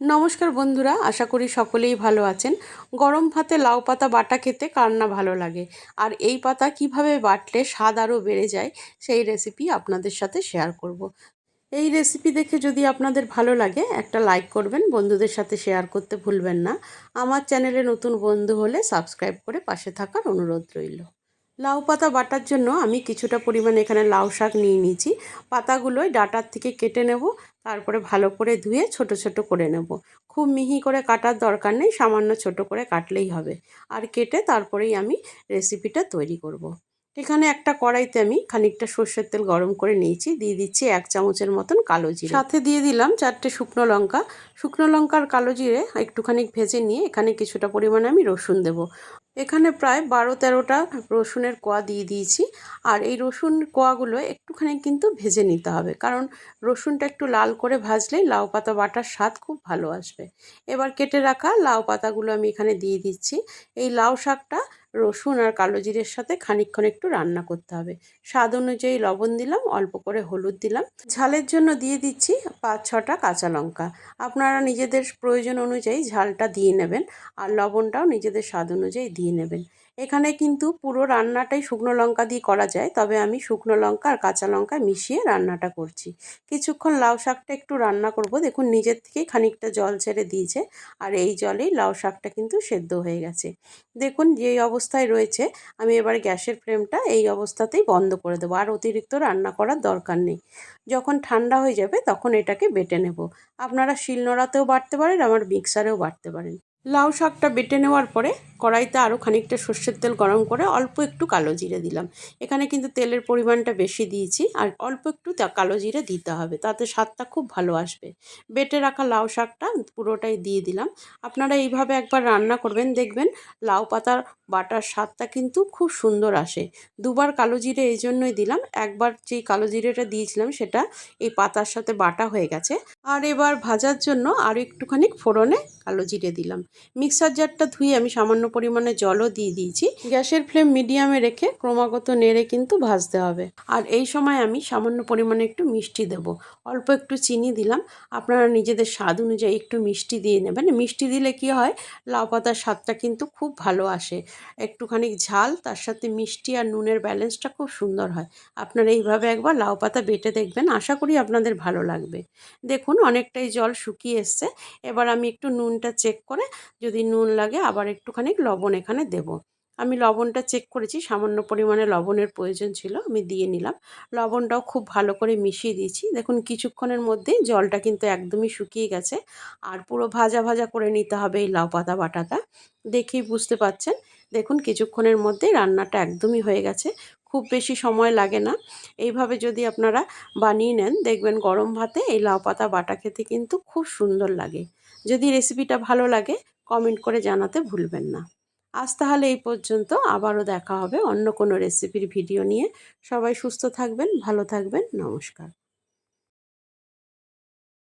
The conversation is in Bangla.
নমস্কার বন্ধুরা, আশা করি সকলেই ভালো আছেন। গরম ভাতে লাউ পাতা বাটা খেতে কার না ভালো লাগে? আর এই পাতা কীভাবে বাটলে স্বাদ আরও বেড়ে যায়, সেই রেসিপি আপনাদের সাথে শেয়ার করব। এই রেসিপি দেখে যদি আপনাদের ভালো লাগে, একটা লাইক করবেন, বন্ধুদের সাথে শেয়ার করতে ভুলবেন না। আমার চ্যানেলে নতুন বন্ধু হলে সাবস্ক্রাইব করে পাশে থাকার অনুরোধ রইল। লাউ পাতা বাটার জন্য আমি কিছুটা পরিমাণে এখানে লাউ শাক নিয়ে নিয়েছি। পাতাগুলোই ডাটার থেকে কেটে নেব, তারপরে ভালো করে ধুয়ে ছোট ছোট করে নেব। খুব মিহি করে কাটার দরকার নেই, সামান্য ছোট করে কাটলেই হবে। আর কেটে তারপরেই আমি রেসিপিটা তৈরি করব। এখানে একটা কড়াইতে আমি খানিকটা সর্ষের তেল গরম করে নিয়েছি, দিয়ে দিচ্ছি এক চামচের মতন কালো জিরে। সাথে দিয়ে দিলাম চারটে শুকনো লঙ্কা। শুকনো লঙ্কার কালো জিরে একটুখানি ভেজে নিয়ে এখানে কিছুটা পরিমাণে আমি রসুন দেব। এখানে প্রায় বারো তেরোটা রসুনের কোয়া দিয়ে দিয়েছি। আর এই রসুন কোয়াগুলো একটুখানি কিন্তু ভেজে নিতে হবে। কারণ রসুনটা একটু লাল করে ভাজলেই লাউ পাতা বাটার স্বাদ খুব ভালো আসবে। এবার কেটে রাখা লাউ পাতাগুলো আমি এখানে দিয়ে দিচ্ছি। এই লাউ শাকটা রসুন আর কালো জিরের সাথে খানিকক্ষণ একটু রান্না করতে হবে। স্বাদ অনুযায়ী লবণ দিলাম, অল্প করে হলুদ দিলাম। ঝালের জন্য দিয়ে দিচ্ছি পাঁচ ছটা কাঁচা লঙ্কা। আপনারা নিজেদের প্রয়োজন অনুযায়ী ঝালটা দিয়ে নেবেন আর লবণটাও নিজেদের স্বাদ অনুযায়ী দিয়ে নেবেন। এখানে কিন্তু পুরো রান্নাটাই শুকনো লঙ্কা দিয়ে করা যায়, তবে আমি শুকনো লঙ্কা আর কাঁচা লঙ্কা মিশিয়ে রান্নাটা করছি। কিছুক্ষণ লাউ শাকটা একটু রান্না করব, দেখুন নিজের থেকেই খানিকটা জল ছেড়ে দিয়েছে, আর এই জলেই লাউ শাকটা কিন্তু সেদ্ধ হয়ে গেছে। দেখুন যেই অবস্থায় রয়েছে, আমি এবার গ্যাসের ফ্লেমটা এই অবস্থাতেই বন্ধ করে দেবো, আর অতিরিক্ত রান্না করার দরকার নেই। যখন ঠান্ডা হয়ে যাবে তখন এটাকে বেটে নেব। আপনারা শিলনোড়াতেও বাটতে পারেন, আমার মিক্সারেও বাটতে পারেন। লাউ শাকটা বেটে নেওয়ার পরে কড়াইতে আরও খানিকটা সর্ষের তেল গরম করে অল্প একটু কালো জিরে দিলাম। এখানে কিন্তু তেলের পরিমাণটা বেশি দিয়েছি আর অল্প একটু কালো জিরে দিতে হবে, তাতে স্বাদটা খুব ভালো আসবে। বেটে রাখা লাউ শাকটা পুরোটাই দিয়ে দিলাম। আপনারা এইভাবে একবার রান্না করবেন, দেখবেন লাউ পাতার বাটার স্বাদটা কিন্তু খুব সুন্দর আসে। দুবার কালো জিরে এই জন্যই দিলাম, একবার যেই কালো জিরেটা দিয়েছিলাম সেটা এই পাতার সাথে বাটা হয়ে গেছে। আর এবার ভাজার জন্য আরও একটুখানি ফোড়নে কালো জিরে দিলাম। মিক্সার জারটা ধুয়ে আমি সামান্য পরিমাণে জলও দিয়ে দিয়েছি। গ্যাসের ফ্লেম মিডিয়ামে রেখে ক্রমাগত নেড়ে কিন্তু ভাজতে হবে। আর এই সময় আমি সামান্য পরিমাণে একটু মিষ্টি দেব। অল্প একটু চিনি দিলাম। আপনারা নিজেদের স্বাদ অনুযায়ী একটু মিষ্টি দিয়ে নেবেন। মিষ্টি দিলে কি হয়, লাউ পাতার স্বাদটা কিন্তু খুব ভালো আসে। একটুখানি ঝাল, তার সাথে মিষ্টি আর নুনের ব্যালেন্সটা খুব সুন্দর হয়। আপনারা এইভাবে একবার লাউ পাতা বেটে দেখবেন। আশা করি আপনাদের ভালো লাগবে। দেখুন, অনেকটাই জল শুকিয়ে এসছে। এবার আমি একটু নুনটা চেক করে যদি নুন লাগে আবার একটুখানি লবণ এখানে দেব। আমি লবণটা চেক করেছি, সামান্য পরিমাণে লবণের প্রয়োজন ছিল, আমি দিয়ে নিলাম। লবণটাও খুব ভালো করে মিশিয়ে দিয়েছি। দেখুন, কিছুক্ষণের মধ্যেই জলটা কিন্তু একদমই শুকিয়ে গেছে। আর পুরো ভাজা ভাজা করে নিতে হবে এই লাউ পাতা বাটাটা। দেখেই বুঝতে পাচ্ছেন? দেখুন, কিছুক্ষণের মধ্যেই রান্নাটা একদমই হয়ে গেছে। খুব বেশি সময় লাগে না। এইভাবে যদি আপনারা বানিয়ে নেন, দেখবেন গরম ভাতে এই লাউ পাতা বাটা খেতে কিন্তু খুব সুন্দর লাগে। যদি রেসিপিটা ভালো লাগে কমেন্ট করে জানাতে ভুলবেন না। আজ তাহলে এই পর্যন্ত। আবারও দেখা হবে অন্য কোনো রেসিপির ভিডিও নিয়ে। সবাই সুস্থ থাকবেন, ভালো থাকবেন। নমস্কার।